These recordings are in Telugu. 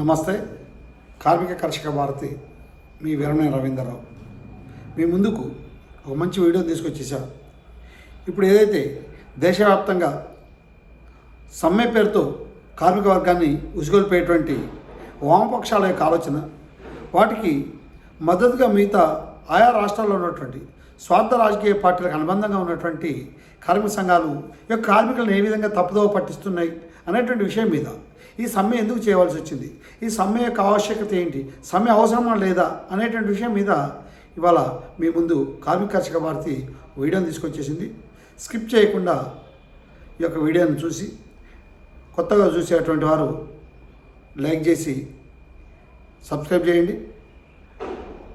నమస్తే. కార్మిక కర్షక భారతి మీ వీరమణి రవీంద్రరావు. మీ ముందుకు ఒక మంచి వీడియో తీసుకొచ్చేసా. ఇప్పుడు ఏదైతే దేశవ్యాప్తంగా సమ్మె పేరుతో కార్మిక వర్గాన్ని ఉసుగొల్పేటువంటి వామపక్షాల యొక్క ఆలోచన వాటికి మద్దతుగా మిగతా ఆయా రాష్ట్రాల్లో ఉన్నటువంటి స్వార్థ రాజకీయ పార్టీలకు అనుబంధంగా ఉన్నటువంటి కార్మిక సంఘాలు యొక్క కార్మికులను ఏ విధంగా తప్పుదోవ పట్టిస్తున్నాయి అనేటువంటి విషయం మీద. ఈ సమ్మె ఎందుకు చేయవలసి వచ్చింది? ఈ సమ్మె యొక్క ఆవశ్యకత ఏంటి? సమ్మె అవసరమా లేదా? అనేటువంటి విషయం మీద ఇవాళ మీ ముందు కార్మిక కర్షక భారతి వీడియోని తీసుకొచ్చేసింది. స్కిప్ చేయకుండా ఈ యొక్క వీడియోని చూసి కొత్తగా చూసేటువంటి వారు లైక్ చేసి సబ్స్క్రైబ్ చేయండి.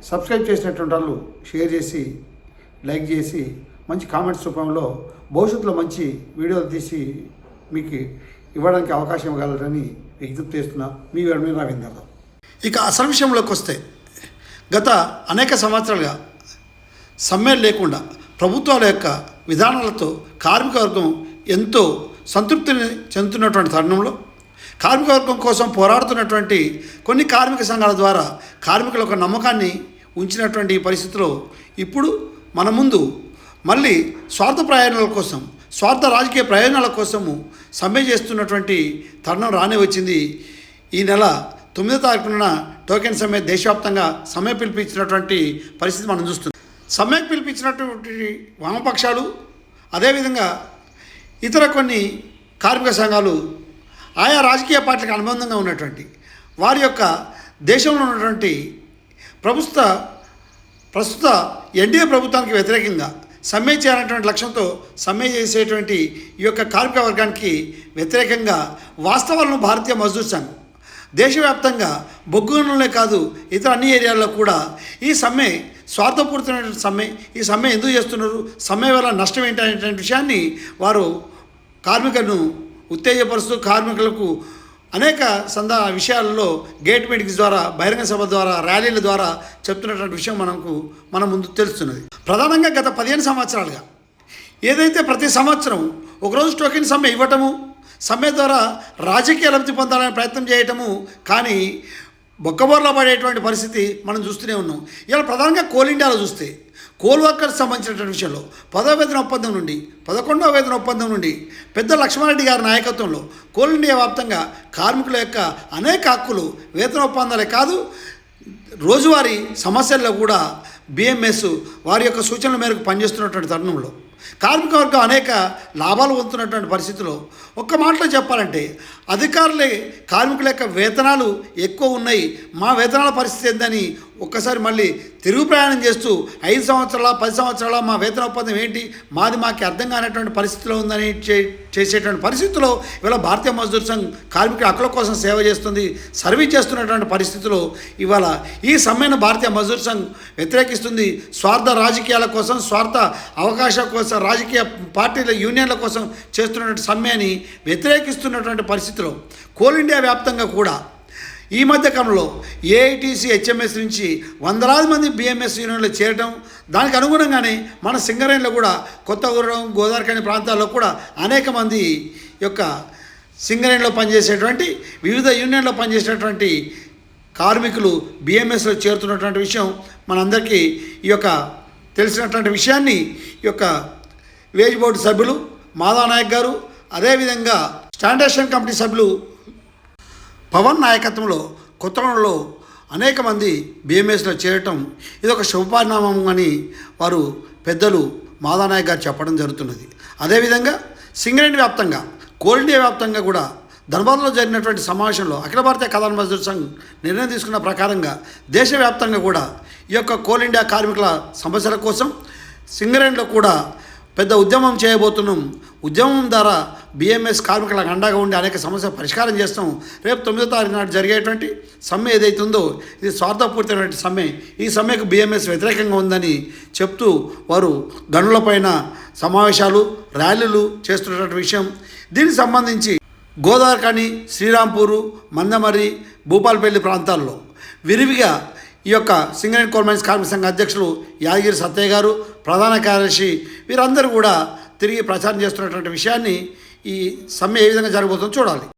సబ్స్క్రైబ్ చేసినటువంటి వాళ్ళు షేర్ చేసి లైక్ చేసి మంచి కామెంట్స్ రూపంలో భవిష్యత్తులో మంచి వీడియోలు తీసి మీకు ఇవ్వడానికి అవకాశం ఇవ్వగలరని విజ్ఞప్తి చేస్తున్నా మీ వేడమే రవీంద్రరావు ఇక అసలు విషయంలోకి వస్తే గత అనేక సంవత్సరాలుగా సమ్మె లేకుండా ప్రభుత్వాల యొక్క విధానాలతో కార్మిక వర్గం ఎంతో సంతృప్తిని చెందుతున్నటువంటి తరుణంలో కార్మిక వర్గం కోసం పోరాడుతున్నటువంటి కొన్ని కార్మిక సంఘాల ద్వారా కార్మికుల యొక్క నమ్మకాన్ని ఉంచినటువంటి ఈ పరిస్థితిలో ఇప్పుడు మన ముందు మళ్ళీ స్వార్థ ప్రయాణాల కోసం స్వార్థ రాజకీయ ప్రయోజనాల కోసము సమ్మె చేస్తున్నటువంటి తరుణం రానే వచ్చింది. ఈ నెల తొమ్మిదో తారీఖున టోకెన్ సమ్మె దేశవ్యాప్తంగా సమ్మె పిలిపించినటువంటి పరిస్థితి మనం చూస్తున్నాం. సమ్మెకు పిలిపించినటువంటి వామపక్షాలు అదేవిధంగా ఇతర కొన్ని కార్మిక సంఘాలు ఆయా రాజకీయ పార్టీలకు అనుబంధంగా ఉన్నటువంటి వారి యొక్క దేశంలో ఉన్నటువంటి ప్రభుత్వ ప్రస్తుత ఎన్డీఏ ప్రభుత్వానికి వ్యతిరేకంగా సమ్మె చేయాలనేటువంటి లక్ష్యంతో సమ్మె చేసేటువంటి ఈ యొక్క కార్మిక వర్గానికి వ్యతిరేకంగా వాస్తవాలను భారతీయ మజ్దూర్ సంఘ్ దేశవ్యాప్తంగా బొగ్గులోనే కాదు ఇతర అన్ని ఏరియాల్లో కూడా ఈ సమ్మె స్వార్థపూరితమైనటువంటి సమ్మె ఈ సమ్మె ఎందుకు చేస్తున్నారు సమ్మె వల్ల నష్టం ఏంటి అనేటువంటి విషయాన్ని వారు కార్మికులను ఉత్తేజపరుస్తూ కార్మికులకు అనేక సందా విషయాలలో గేట్ మీటింగ్స్ ద్వారా బహిరంగ సభ ద్వారా ర్యాలీల ద్వారా చెప్తున్నటువంటి విషయం మనకు మన ముందు తెలుస్తున్నది. ప్రధానంగా గత పదిహేను సంవత్సరాలుగా ఏదైతే ప్రతి సంవత్సరం ఒకరోజు టోకెన్ సమ్మె ఇవ్వటము సమ్మె ద్వారా రాజకీయ లబ్ధి పొందాలనే ప్రయత్నం చేయటము కానీ బొక్కబోర్ల పడేటువంటి పరిస్థితి మనం చూస్తూనే ఉన్నాం. ఇలా ప్రధానంగా కోల్ ఇండియాలో చూస్తే కోల్ వర్కర్స్ సంబంధించినటువంటి విషయంలో పదవ వేతన ఒప్పందం నుండి పదకొండవ వేతన ఒప్పందం నుండి పెద్ద లక్ష్మారెడ్డి గారి నాయకత్వంలో కోల్ ఇండియా వ్యాప్తంగా కార్మికుల యొక్క అనేక హక్కులు వేతన ఒప్పందాలే కాదు రోజువారీ సమస్యల్లో కూడా బిఎంఎస్ వారి యొక్క సూచనల మేరకు పనిచేస్తున్నటువంటి తరుణంలో. కార్మిక వర్గం అనేక లాభాలు పొందుతున్నటువంటి పరిస్థితిలో ఒక్క మాటలో చెప్పాలంటే అధికారులే కార్మికుల యొక్క వేతనాలు ఎక్కువ ఉన్నాయి. మా వేతనాల పరిస్థితి ఏందని ఒక్కసారి మళ్ళీ తిరుగు ప్రయాణం చేస్తూ ఐదు సంవత్సరాల పది సంవత్సరాల మా వేతన ఒప్పందం ఏంటి? మాది మాకు అర్థం కానటువంటి పరిస్థితిలో ఉందని చే చేసేటువంటి పరిస్థితిలో ఇవాళ భారతీయ మజ్దూర్ సంఘ్ కార్మికుల హక్కుల కోసం సేవ చేస్తుంది సర్వీస్ చేస్తున్నటువంటి పరిస్థితిలో ఇవాళ ఈ సమ్మెను భారతీయ మజ్దూర్ సంఘ్ వ్యతిరేకిస్తుంది. స్వార్థ రాజకీయాల కోసం స్వార్థ అవకాశాల కోసం రాజకీయ పార్టీల యూనియన్ల కోసం చేస్తున్నటువంటి సమ్మెని వ్యతిరేకిస్తున్నటువంటి పరిస్థితిలో కోల్ ఇండియా వ్యాప్తంగా కూడా ఈ మధ్య కాలంలో ఏఐటీసీ హెచ్ఎంఎస్ నుంచి వందలాది మంది బిఎంఎస్ యూనియన్లో చేరడం దానికి అనుగుణంగానే మన సింగరేణిలో కూడా కొత్తగూడెం గోదావరికని ప్రాంతాల్లో కూడా అనేక మంది యొక్క సింగరేణిలో పనిచేసేటువంటి వివిధ యూనియన్లో పనిచేసేటువంటి కార్మికులు బిఎంఎస్లో చేరుతున్నటువంటి విషయం మనందరికీ ఈ యొక్క తెలిసినటువంటి విషయాన్ని ఈ యొక్క వేజ్ బోర్డు సభ్యులు మాధవనాయక్ గారు అదేవిధంగా స్టాండర్షన్ కమిటీ సభ్యులు పవన్ నాయకత్వంలో కొత్తగూడెంలో అనేక మంది బీఎంఎస్లో చేరటం ఇది ఒక శుభపరిణామం అని వారు పెద్దలు మాదానాయక్ గారు చెప్పడం జరుగుతున్నది. అదేవిధంగా సింగరేణి వ్యాప్తంగా కోల్ ఇండియా వ్యాప్తంగా కూడా ధర్మాలలో జరిగినటువంటి సమావేశంలో అఖిల భారతీయ కథాన మజ్దూర్ సంఘ్ నిర్ణయం తీసుకున్న ప్రకారంగా దేశవ్యాప్తంగా కూడా ఈ యొక్క కోల్ ఇండియా కార్మికుల సమస్యల కోసం సింగరేణిలో కూడా పెద్ద ఉద్యమం చేయబోతున్నాం. ఉద్యమం ద్వారా బిఎంఎస్ కార్మికులకు అండగా ఉండి అనేక సమస్యలు పరిష్కారం చేస్తాం. రేపు తొమ్మిదో తారీఖు నాడు జరిగేటువంటి సమ్మె ఏదైతుందో ఉందో ఇది స్వార్థపూరితమైనటువంటి సమ్మె. ఈ సమ్మెకు బిఎంఎస్ వ్యతిరేకంగా ఉందని చెప్తూ వారు గనులపైన సమావేశాలు ర్యాలీలు చేస్తున్నటువంటి విషయం. దీనికి సంబంధించి గోదావరికని శ్రీరాంపూరు మందమరి భూపాలపల్లి ప్రాంతాల్లో విరివిగా ఈ యొక్క సింగరేణి కోల్ మైన్స్ కార్మిక సంఘ అధ్యక్షులు యాదగిరి సత్తయ్య గారు ప్రధాన కార్యదర్శి వీరందరూ కూడా తిరిగి ప్రచారం చేస్తున్నటువంటి విషయాన్ని ఈ సమ్మె ఏ విధంగా జరగబోతుందో చూడాలి.